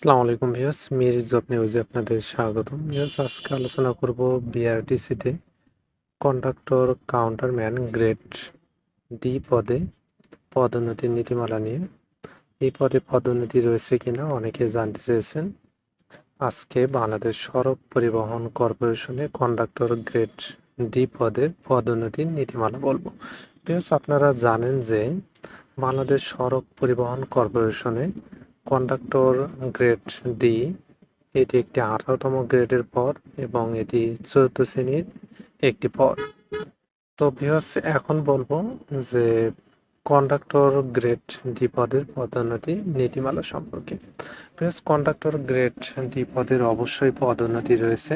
আসসালামু আলাইকুম viewers Mir job নিউজে আপনাদের স্বাগতম। ভিউয়ার্স, আজকে আলোচনা করব বিআরটিসিতে কন্ডাক্টর, কাউন্টারম্যান, গ্রেড ডি পদে পদোন্নতির নীতিমালা নিয়ে। এই পদে পদোন্নতি রয়েছে কিনা অনেকে জানতে চেয়েছেন। আজকে বাংলাদেশ সড়ক পরিবহন কর্পোরেশনে কন্ডাক্টর গ্রেড ডি পদের পদোন্নতির নীতিমালা বলব। ভিউয়ার্স, আপনারা জানেন যে বাংলাদেশ সড়ক পরিবহন কর্পোরেশনে কন্ডাক্টর গ্রেড ডি এটি একটি আঠারোতম গ্রেডের পদ এবং এটি চতুর্থ শ্রেণির একটি পদ। তো ভিউয়ার্স এখন বলব যে কন্ডাক্টর গ্রেড ডি পদের পদোন্নতি নীতিমালা সম্পর্কে। ভিউয়ার্স কন্ডাক্টর গ্রেড ডি পদের অবশ্যই পদোন্নতি রয়েছে।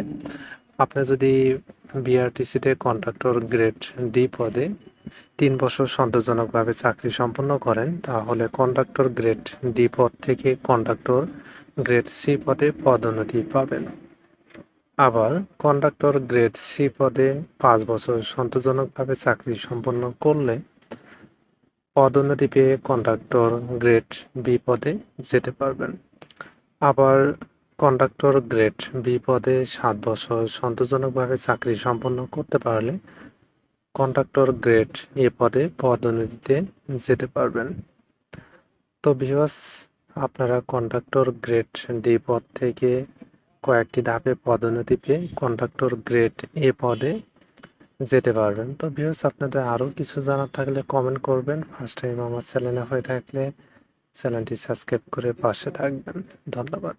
আপনি যদি বিআরটিসিতে কন্ডাক্টর গ্রেড ডি পদে তিন বছর সন্তোষজনকভাবে চাকরি সম্পন্ন করেন, তাহলে কন্ডাক্টর গ্রেড ডি পদ থেকে কন্ডাক্টর গ্রেড সি পদে পদোন্নতি পাবেন। আবার কন্ডাক্টর গ্রেড সি পদে পাঁচ বছর সন্তোষজনকভাবে চাকরি সম্পন্ন করলে পদোন্নতি পেয়ে কন্ডাক্টর গ্রেড বি পদে যেতে পারবেন। আবার কন্ডাক্টর গ্রেড বি পদে সাত বছর সন্তোষজনকভাবে চাকরি সম্পন্ন করতে পারলে কন্ডাক্টর গ্রেড এ পদে পদোন্নতিতে যেতে পারবেন। তো ভিউয়ার্স আপনারা কন্ডাক্টর গ্রেড ডি পদ থেকে কয়েকটি ধাপে পদোন্নতি পেয়ে কন্ডাক্টর গ্রেড এ পদে যেতে পারবেন। তো ভিউয়ার্স আপনাদের আরও কিছু জানার থাকলে কমেন্ট করবেন। ফার্স্ট টাইম আমার চ্যানেলে হয়ে থাকলে চ্যানেলটি সাবস্ক্রাইব করে পাশে থাকবেন। ধন্যবাদ।